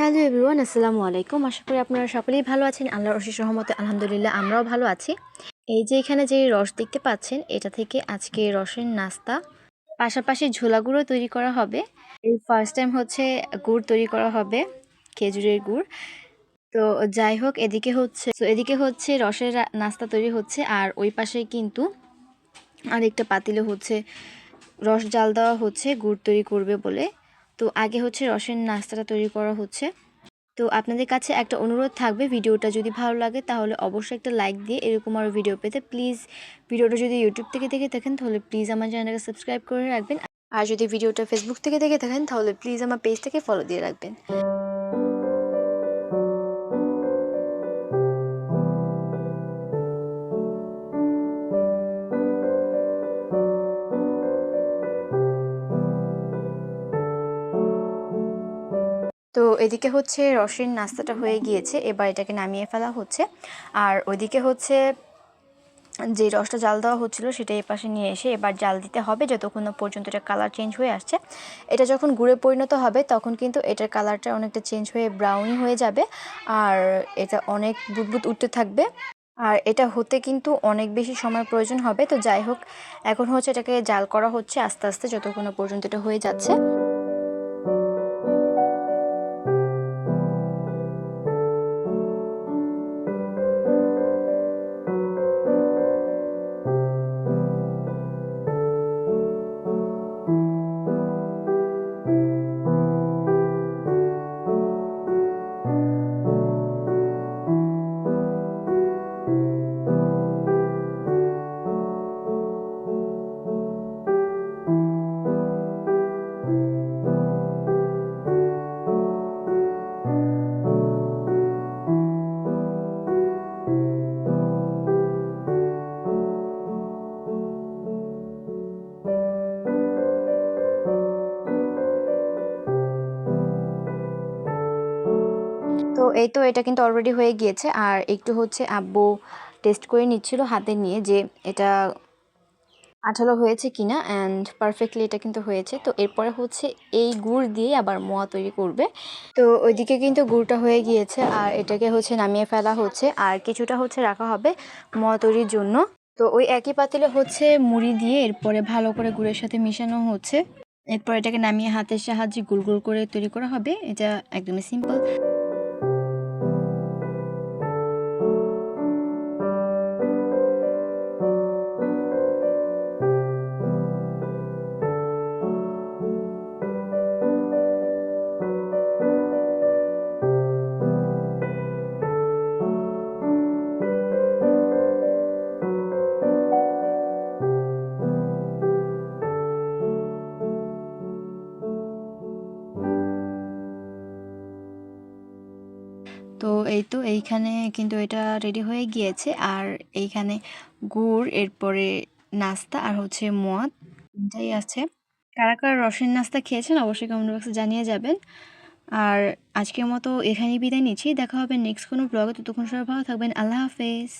Hello everyone, আসসালামু আলাইকুম। আশা করি আপনারা সকলেই ভালো আছেন। আল্লাহর অশেষ রহমতে আলহামদুলিল্লাহ আমরাও ভালো আছি। এই যে এখানে যে রস দেখতে পাচ্ছেন, এটা থেকে আজকে রসের নাস্তা। পাশাপাশি ঝোলা গুঁড়ো তৈরি করা হবে। এই ফার্স্ট টাইম হচ্ছে গুড় তৈরি করা হবে, খেজুরের গুড়। তো যাই হোক, এদিকে হচ্ছে, তো এদিকে হচ্ছে রসের নাস্তা তৈরি হচ্ছে। আর ওই পাশে কিন্তু আরেকটা পাতিলে হচ্ছে রস জাল দেওয়া হচ্ছে, গুড় তৈরি করবে বলে। তো আগে হচ্ছে রসের নাস্তাটা তৈরি করা হচ্ছে। তো আপনাদের কাছে একটা অনুরোধ থাকবে ভিডিওটা যদি ভালো লাগে তাহলে অবশ্যই একটা লাইক দিয়ে এরকম আরও ভিডিও পেতে। প্লিজ ভিডিওটা যদি ইউটিউব থেকে দেখে থাকেন তাহলে প্লিজ আমার চ্যানেলটাকে সাবস্ক্রাইব করে রাখবেন। আর যদি ভিডিওটা ফেসবুক থেকে দেখে থাকেন তাহলে প্লিজ আমার পেজটাকে ফলো দিয়ে রাখবেন। তো এদিকে হচ্ছে রসের নাস্তাটা হয়ে গিয়েছে, এবার এটাকে নামিয়ে ফেলা হচ্ছে। আর ওইদিকে হচ্ছে যে রসটা জাল দেওয়া হচ্ছিল সেটা এই পাশে নিয়ে এসে এবার জাল দিতে হবে যতক্ষণ পর্যন্ত এটা কালার চেঞ্জ হয়ে আসছে। এটা যখন গুঁড়ে পরিণত হবে তখন কিন্তু এটার কালারটা অনেকটা চেঞ্জ হয়ে ব্রাউনি হয়ে যাবে আর এটা অনেক বুদবুদ উঠতে থাকবে। আর এটা হতে কিন্তু অনেক বেশি সময় প্রয়োজন হবে। তো যাই হোক, এখন হচ্ছে এটাকে জাল করা হচ্ছে আস্তে আস্তে যতক্ষণ পর্যন্ত এটা হয়ে যাচ্ছে। তো এই তো এটা কিন্তু অলরেডি হয়ে গিয়েছে। আর একটু হচ্ছে আব্বু টেস্ট করে নিচ্ছিল হাতে নিয়ে যে এটা আঠালো হয়েছে কিনা অ্যান্ড পারফেক্টলি এটা কিন্তু হয়েছে। তো এরপরে হচ্ছে এই গুড় দিয়ে আবার মোয়া তৈরি করবে। তো ওইদিকে কিন্তু গুড়টা হয়ে গিয়েছে আর এটাকে হচ্ছে নামিয়ে ফেলা হচ্ছে। আর কিছুটা হচ্ছে রাখা হবে মোয়া তৈরির জন্য। তো ওই একই পাতিলে হচ্ছে মুড়ি দিয়ে এরপরে ভালো করে গুড়ের সাথে মিশানো হচ্ছে। এরপর এটাকে নামিয়ে হাতের সাহায্যে গুল গুল করে তৈরি করা হবে। এটা একদমই সিম্পল তো এই তো এইখানে কিন্তু এটা রেডি হয়ে গিয়েছে। আর এইখানে গুড়, এরপরে নাস্তা আর হচ্ছে মদ তিনটাই আছে। কারা কারা রসের নাস্তা খেয়েছেন অবশ্যই কমেন্ট বক্সে জানিয়ে যাবেন। আর আজকের মতো এখানেই বিদায় নিচ্ছি। দেখা হবে নেক্সট কোনো ব্লগে ততক্ষণ সবাই ভালো থাকবেন। আল্লাহ হাফেজ।